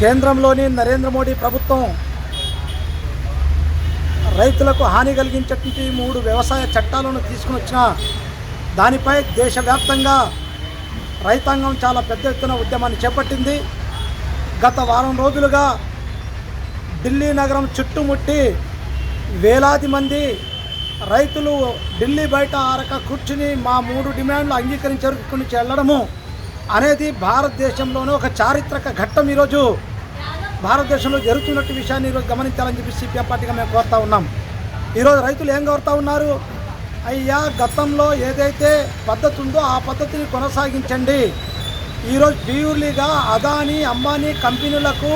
కేంద్రంలోని నరేంద్ర మోడీ ప్రభుత్వం రైతులకు హాని కలిగించేటువంటి మూడు వ్యవసాయ చట్టాలను తీసుకుని వచ్చిన దానిపై దేశవ్యాప్తంగా రైతాంగం చాలా పెద్ద ఎత్తున ఉద్యమాన్ని చేపట్టింది. గత వారం రోజులుగా ఢిల్లీ నగరం చుట్టుముట్టి వేలాది మంది రైతులు ఢిల్లీ బయట ఆరక కూర్చుని మా మూడు డిమాండ్లు అంగీకరించుకుని వెళ్ళడము అనేది భారతదేశంలోనే ఒక చారిత్రక ఘట్టం ఈరోజు. భారతదేశంలో జరుగుతున్నట్టు విషయాన్ని ఈరోజు గమనించాలని చెప్పి సిపిఎం పార్టీగా మేము కోరుతా ఉన్నాం. ఈరోజు రైతులు ఏం కోరుతా ఉన్నారు? అయ్యా గతంలో ఏదైతే పద్ధతి ఉందో ఆ పద్ధతిని కొనసాగించండి. ఈరోజు ప్యూర్లీగా అదానీ అంబానీ కంపెనీలకు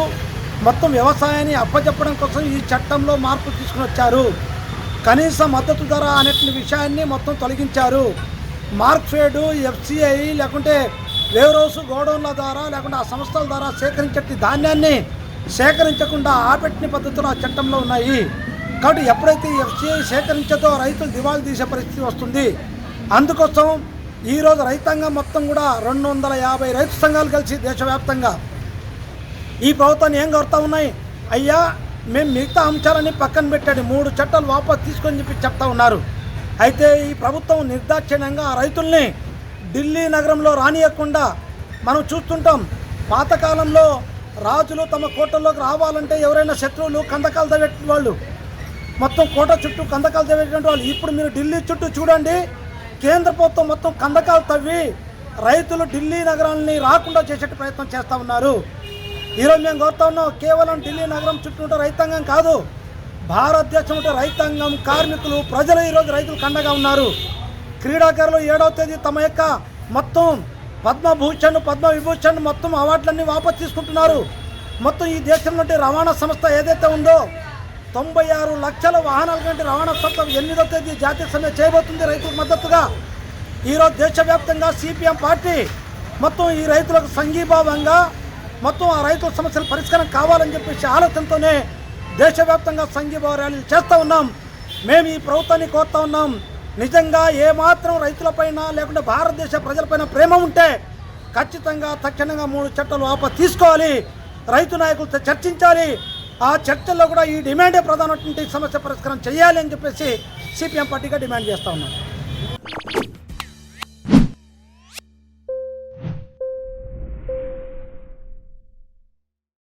మొత్తం వ్యవసాయాన్ని అప్పచెప్పడం కోసం ఈ చట్టంలో మార్పు తీసుకుని వచ్చారు. కనీస మద్దతు ధర అనేటువంటి విషయాన్ని మొత్తం తొలగించారు. మార్క్ఫేడ్ ఎఫ్సిఐ లేకుంటే వేరోసు గోడౌన్ల ద్వారా లేకుంటే ఆ సంస్థల ద్వారా సేకరించే ధాన్యాన్ని సేకరించకుండా ఆపెట్టిన పద్ధతులు ఆ చట్టంలో ఉన్నాయి. కాబట్టి ఎప్పుడైతే ఎఫ్సిఐ సేకరించదో రైతులు దివాళీ తీసే పరిస్థితి వస్తుంది. అందుకోసం ఈరోజు రైతాంగం మొత్తం కూడా రెండు వందల యాభై రైతు సంఘాలు కలిసి దేశవ్యాప్తంగా ఈ ప్రభుత్వాన్ని ఏం కోరుతా ఉన్నాయి? అయ్యా మేము మిగతా అంశాలని పక్కన పెట్టండి. మూడు చట్టాలు వాపస్ తీసుకొని చెప్పి చెప్తా ఉన్నారు. అయితే ఈ ప్రభుత్వం నిర్దాక్షిణ్యంగా రైతుల్ని ఢిల్లీ నగరంలో రానియకుండా మనం చూస్తుంటాం. పాతకాలంలో రాజులు తమ కోటల్లోకి రావాలంటే ఎవరైనా శత్రువులు కందకాలు తవ్వేటువంటి వాళ్ళు. మొత్తం కోట చుట్టూ కందకాలు తవ్వేటువంటి వాళ్ళు. ఇప్పుడు మీరు ఢిల్లీ చుట్టూ చూడండి కేంద్ర ప్రభుత్వం మొత్తం కందకాలు తవ్వి రైతులు ఢిల్లీ నగరాన్ని రాకుండా చేసే ప్రయత్నం చేస్తూ ఉన్నారు. ఈరోజు మేము కోరుతా ఉన్నాం కేవలం ఢిల్లీ నగరం చుట్టూ ఉంటే రైతాంగం కాదు భారతదేశం ఉంటే రైతాంగం కార్మికులు ప్రజలు ఈరోజు రైతులు కండగా ఉన్నారు. క్రీడాకారులు ఏడవ తేదీ తమ యొక్క మొత్తం పద్మభూషణ్ పద్మవిభూషణ్ మొత్తం అవార్డులన్నీ వాపసు తీసుకుంటున్నారు. మొత్తం ఈ దేశంలో నుండి రవాణా సంస్థ ఏదైతే ఉందో తొంభై ఆరు లక్షల వాహనాల కంటే రవాణా సంస్థ ఎనిమిదో తేదీ జాతీయ సమ్మె చేయబోతుంది రైతులకు మద్దతుగా. ఈరోజు దేశవ్యాప్తంగా సిపిఎం పార్టీ మొత్తం ఈ రైతులకు సంఘీభావంగా మొత్తం ఆ రైతుల సమస్యల పరిష్కారం కావాలని చెప్పేసి ఆలోచనతోనే దేశవ్యాప్తంగా సంఘీభావ ర్యాలీలు చేస్తూ ఉన్నాం. మేము ఈ ప్రభుత్వాన్ని కోరుతా ఉన్నాం. నిజంగా ఏమాత్రం రైతులపైన లేకుంటే భారతదేశ ప్రజలపైన ప్రేమ ఉంటే ఖచ్చితంగా తక్షణంగా మూడు చట్టాలు ఆప తీసుకోవాలి. రైతు నాయకులతో చర్చించాలి. ఆ చర్చల్లో కూడా ఈ డిమాండే ప్రధానటువంటి సమస్య పరిష్కారం చేయాలి అని చెప్పేసి సిపిఎం పార్టీగా డిమాండ్ చేస్తా ఉన్నాం.